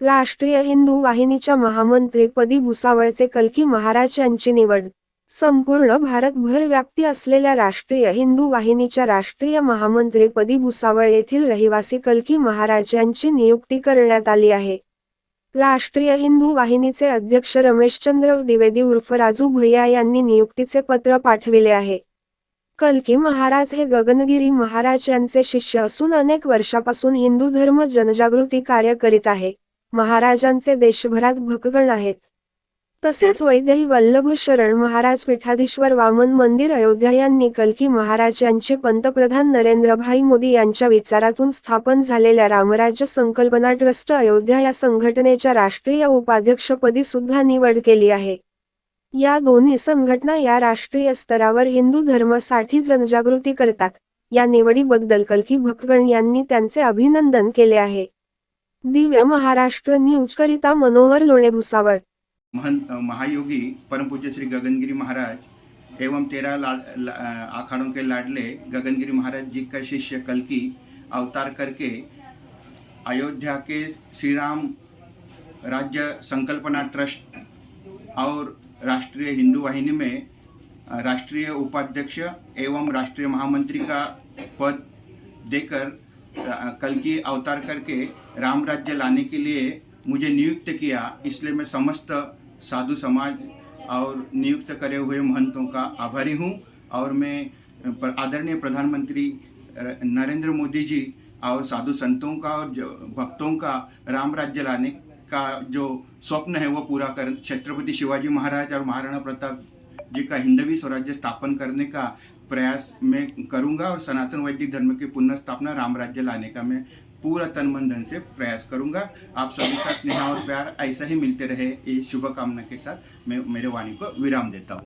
राष्ट्रीय हिंदू वाहिनीच्या महामंत्रीपदी भुसावळचे कलकी महाराज यांची निवड. संपूर्ण भारतभर व्याप्ती असलेल्या राष्ट्रीय हिंदू वाहिनीच्या राष्ट्रीय महामंत्रीपदी भुसावळ येथील रहिवासी कलकी महाराज यांची नियुक्ती करण्यात आली आहे. राष्ट्रीय हिंदू वाहिनीचे अध्यक्ष रमेशचंद्र द्विवेदी उर्फ राजू भैया यांनी नियुक्तीचे पत्र पाठविले आहे. कलकी महाराज हे गगनगिरी महाराज यांचे शिष्य असून अनेक वर्षापासून हिंदू धर्म जनजागृती कार्य करीत आहे. महाराजांचे देशभरात भक्तगण आहेत. तसेच वैद्यही वल्लभ शरण महाराज पीठाधीश्वर वामन मंदिर अयोध्या यांनी कलकी महाराज यांचे पंतप्रधान नरेंद्रभाई मोदी यांच्या विचारातून स्थापन झालेल्या रामराज्य संकल्पना ट्रस्ट अयोध्या या संघटनेच्या राष्ट्रीय उपाध्यक्षपदी सुद्धा निवड केली आहे. या दोन्ही संघटना या राष्ट्रीय स्तरावर हिंदू धर्मासाठी जनजागृती करतात. या निवडीबद्दल कलकी भक्तगण यांनी त्यांचे अभिनंदन केले आहे. दिव्य महाराष्ट्र न्यूज करिता मनोहर लोणे भुसावळ. महंत महायोगी परम पूज्य श्री गगनगिरी महाराज एवं तेरा लाड ला, के लाडले गगनगिरी महाराज जी का शिष्य कलकी अवतार करके अयोध्या के श्री राम राज्य संकल्पना ट्रस्ट और राष्ट्रीय हिंदू वाहिनी में राष्ट्रीय उपाध्यक्ष एवं राष्ट्रीय महामंत्री का पद देकर अ, कलकी अवतार करके राम राज्य लाने के लिए मुझे नियुक्त किया। इसलिए मैं समस्त साधु समाज और नियुक्त करे हुए महंतों का आभारी हूँ और मैं आदरणीय प्रधानमंत्री नरेंद्र मोदी जी और साधु संतों का और जो भक्तों का राम राज्य लाने का जो स्वप्न है वो पूरा कर छत्रपति शिवाजी महाराज और महाराणा प्रताप जी का हिंदवी स्वराज्य स्थापन करने का प्रयास मैं करूँगा और सनातन वैदिक धर्म की पुनर्स्थापना राम राज्य लाने का मैं पूरा तन मन धन से प्रयास करूँगा। आप सभी का स्नेहा और प्यार ऐसा ही मिलते रहे। ये शुभकामना के साथ मैं मेरे वाणी को विराम देता हूँ।